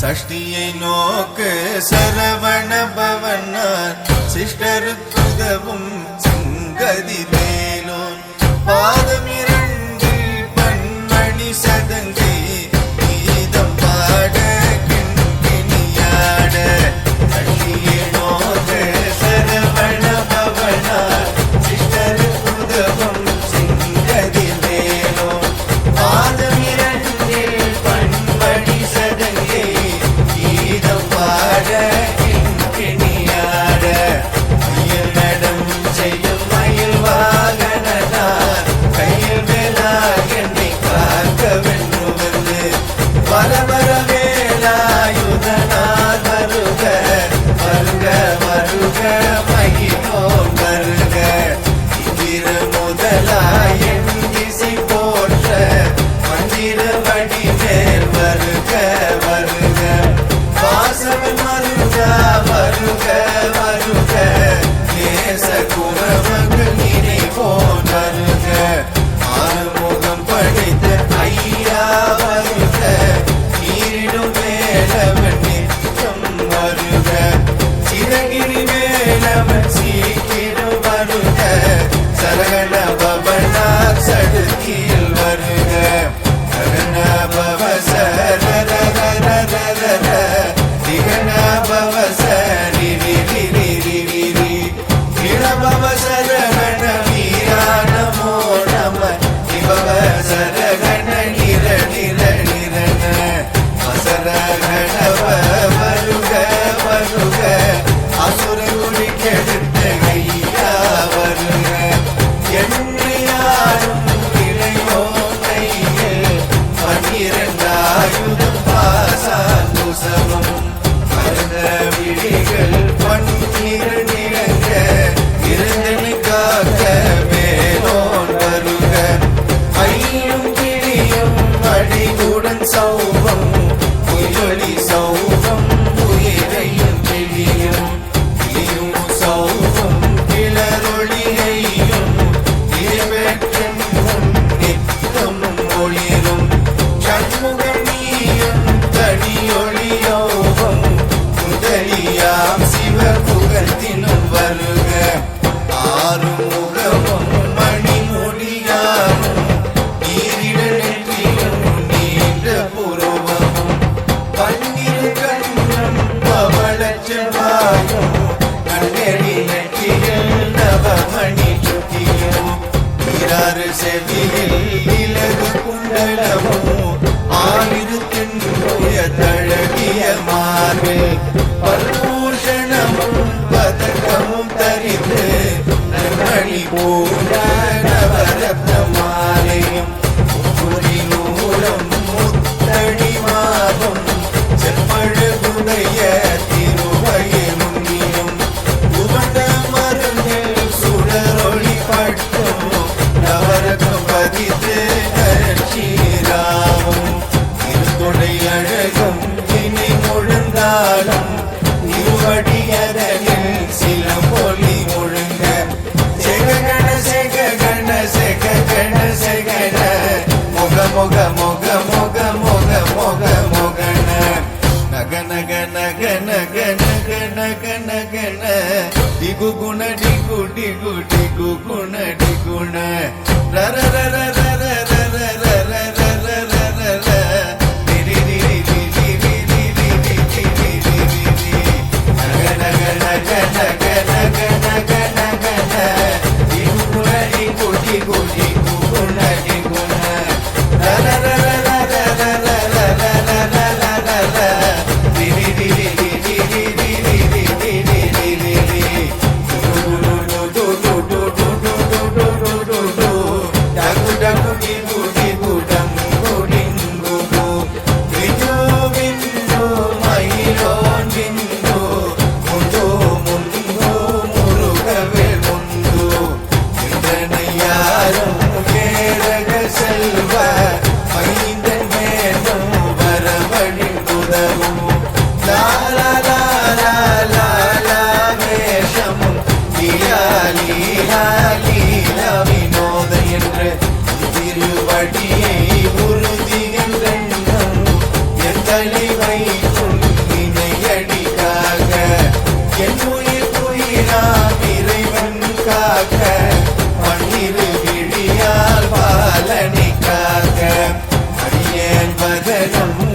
சஷ்டியை நோக்கு சரவண பவனார். சிஷ்டருக்குதவும் சங்கதி derde ağrım പൂരാണവരത്നമാലയം പുരിനൂരം മുത്തടിമാകും ചെമ്മഴകുടയ തിരുവയമുങ്ങിയും ഉവണ്ടമരുങ്ങൾ സുഴറൊളി പട്ടും നവരകം പതിത மொக மொக மொக மொக மொக மொகன. நக நக நக நக நக நக நக ந திகுகுண டிக காக்க பன்னிரு விழியால் பாலனை காக்க அடியேன் வதனம்